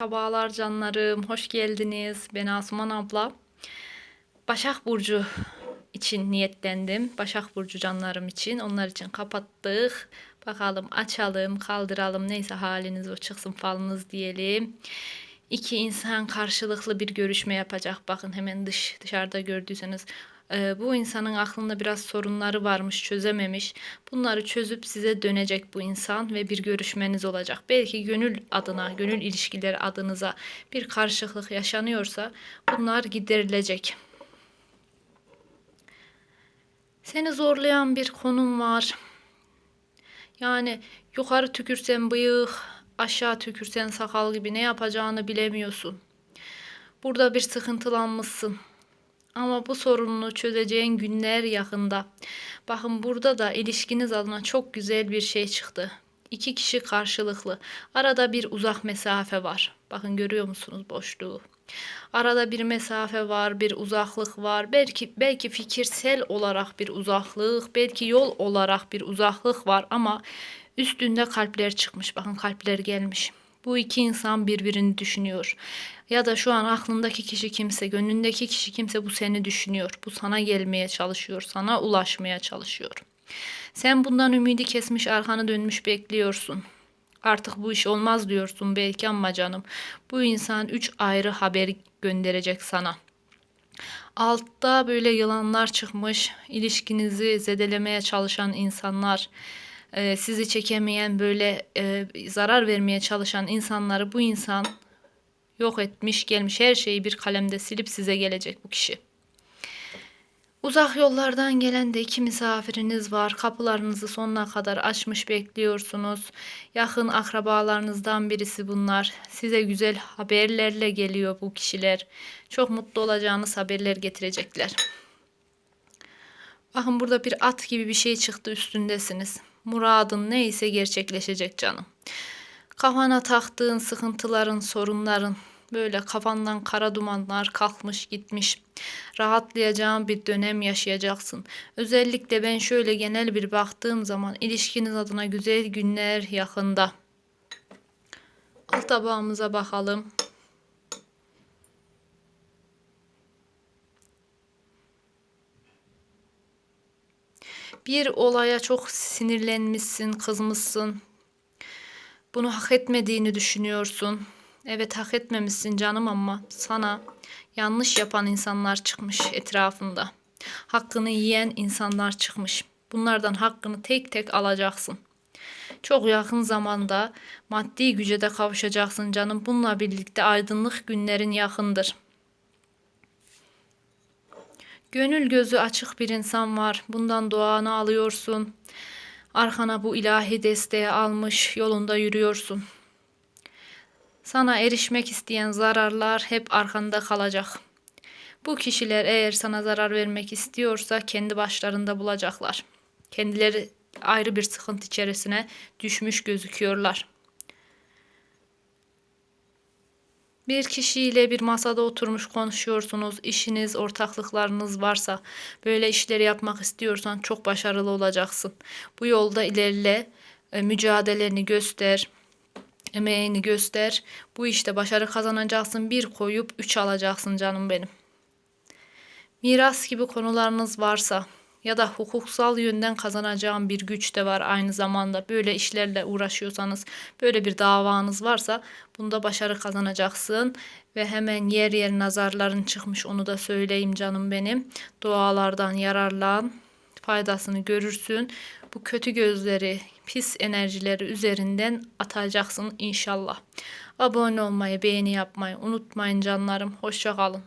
Merhabalar canlarım, hoş geldiniz. Ben Asuman abla. Başak Burcu için niyetlendim. Başak Burcu canlarım için. Onlar için kapattık. Bakalım açalım, kaldıralım. Neyse haliniz o çıksın falınız diyelim. İki insan karşılıklı bir görüşme yapacak. Bakın hemen dış dışarıda gördüyseniz e, bu insanın aklında biraz sorunları varmış, çözememiş. Bunları çözüp size dönecek bu insan ve bir görüşmeniz olacak. Belki gönül adına, gönül ilişkileri adınıza bir karşılıklık yaşanıyorsa bunlar giderilecek. Seni zorlayan bir konum var. Yani yukarı tükürsen bıyık, aşağı tükürsen sakal gibi ne yapacağını bilemiyorsun. Burada bir sıkıntılanmışsın. Ama bu sorununu çözeceğin günler yakında. Bakın burada da ilişkiniz adına çok güzel bir şey çıktı. İki kişi karşılıklı. Arada bir uzak mesafe var. Bakın görüyor musunuz boşluğu? Arada bir mesafe var, bir uzaklık var. Belki belki fikirsel olarak bir uzaklık, belki yol olarak bir uzaklık var ama üstünde kalpler çıkmış. Bakın kalpler gelmiş. Bu iki insan birbirini düşünüyor. Ya da şu an aklındaki kişi kimse, gönlündeki kişi kimse bu seni düşünüyor. Bu sana gelmeye çalışıyor, sana ulaşmaya çalışıyor. Sen bundan ümidi kesmiş, arkanı dönmüş bekliyorsun. Artık bu iş olmaz diyorsun belki ama canım. Bu insan üç ayrı haber gönderecek sana. Altta böyle yılanlar çıkmış, ilişkinizi zedelemeye çalışan insanlar, e, sizi çekemeyen böyle e, zarar vermeye çalışan insanları bu insan yok etmiş gelmiş her şeyi bir kalemde silip size gelecek bu kişi. Uzak yollardan gelen de iki misafiriniz var. Kapılarınızı sonuna kadar açmış bekliyorsunuz. Yakın akrabalarınızdan birisi bunlar. Size güzel haberlerle geliyor bu kişiler. Çok mutlu olacağınız haberler getirecekler. Bakın burada bir at gibi bir şey çıktı üstündesiniz. Muradın neyse gerçekleşecek canım. Kafana taktığın sıkıntıların, sorunların, böyle kafandan kara dumanlar kalkmış gitmiş. Rahatlayacağın bir dönem yaşayacaksın. Özellikle ben şöyle genel bir baktığım zaman ilişkiniz adına güzel günler yakında. Alt tabağımıza bakalım. Bir olaya çok sinirlenmişsin, kızmışsın. Bunu hak etmediğini düşünüyorsun. Evet hak etmemişsin canım ama sana yanlış yapan insanlar çıkmış etrafında. Hakkını yiyen insanlar çıkmış. Bunlardan hakkını tek tek alacaksın. Çok yakın zamanda maddi güce de kavuşacaksın canım. Bununla birlikte aydınlık günlerin yakındır. Gönül gözü açık bir insan var. Bundan duanı alıyorsun. Arkana bu ilahi desteği almış yolunda yürüyorsun. Sana erişmek isteyen zararlar hep arkanda kalacak. Bu kişiler eğer sana zarar vermek istiyorsa kendi başlarında bulacaklar. Kendileri ayrı bir sıkıntı içerisine düşmüş gözüküyorlar. Bir kişiyle bir masada oturmuş konuşuyorsunuz. İşiniz, ortaklıklarınız varsa, böyle işleri yapmak istiyorsan çok başarılı olacaksın. Bu yolda ilerle, e, mücadeleni göster, emeğini göster. Bu işte başarı kazanacaksın. Bir koyup üç alacaksın canım benim. Miras gibi konularınız varsa ya da hukuksal yönden kazanacağım bir güç de var aynı zamanda. Böyle işlerle uğraşıyorsanız, böyle bir davanız varsa bunda başarı kazanacaksın ve hemen yer yer nazarların çıkmış onu da söyleyeyim canım benim. Dualardan yararlan, faydasını görürsün. Bu kötü gözleri, pis enerjileri üzerinden atacaksın inşallah. Abone olmayı, beğeni yapmayı unutmayın canlarım. Hoşça kalın.